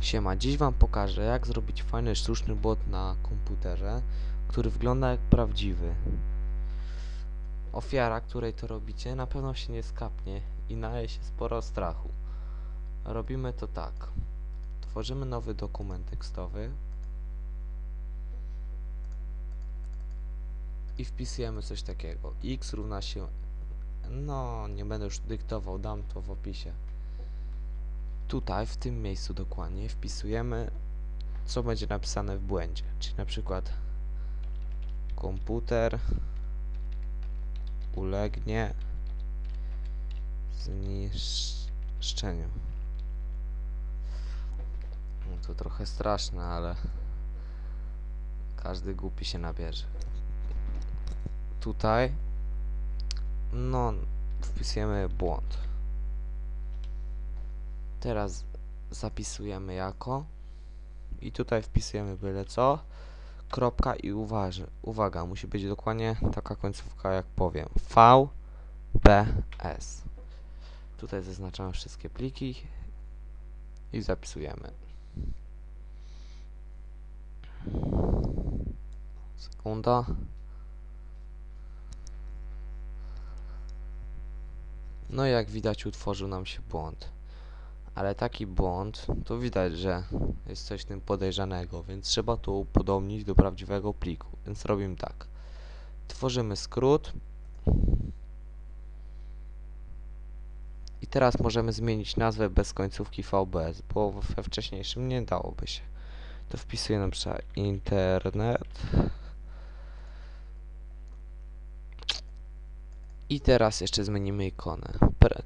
Siema, dziś wam pokażę jak zrobić fajny sztuczny bot na komputerze, który wygląda jak prawdziwy. Ofiara, której to robicie, na pewno się nie skapnie i naje się sporo strachu. Robimy to tak. Tworzymy nowy dokument tekstowy i wpisujemy coś takiego. x równa się... No, nie będę już dyktował, dam to w opisie tutaj, w tym miejscu dokładnie, wpisujemy, co będzie napisane w błędzie. Czyli na przykład komputer ulegnie zniszczeniu. No to trochę straszne, ale każdy głupi się nabierze. Tutaj, no, wpisujemy błąd. Teraz zapisujemy jako. I tutaj wpisujemy byle co. Kropka i uważy, uwaga, musi być dokładnie taka końcówka jak powiem. V B S. Tutaj zaznaczamy wszystkie pliki i zapisujemy. Sekunda. No i jak widać utworzył nam się błąd ale taki błąd, to widać, że jest coś tym podejrzanego, więc trzeba to upodobnić do prawdziwego pliku. Więc robimy tak. Tworzymy skrót. I teraz możemy zmienić nazwę bez końcówki VBS, bo we wcześniejszym nie dałoby się. To wpisuję na przykład internet. I teraz jeszcze zmienimy ikonę.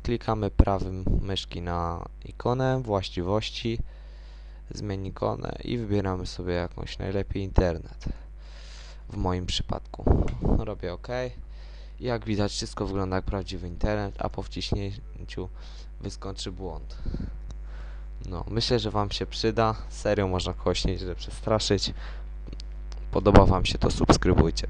Klikamy prawym myszki na ikonę, właściwości, zmień ikonę i wybieramy sobie jakąś najlepiej internet. W moim przypadku. Robię OK. Jak widać wszystko wygląda jak prawdziwy internet, a po wciśnięciu wyskoczy błąd. No, myślę, że Wam się przyda. Serio można kogoś nieźle przestraszyć. Podoba Wam się to subskrybujcie.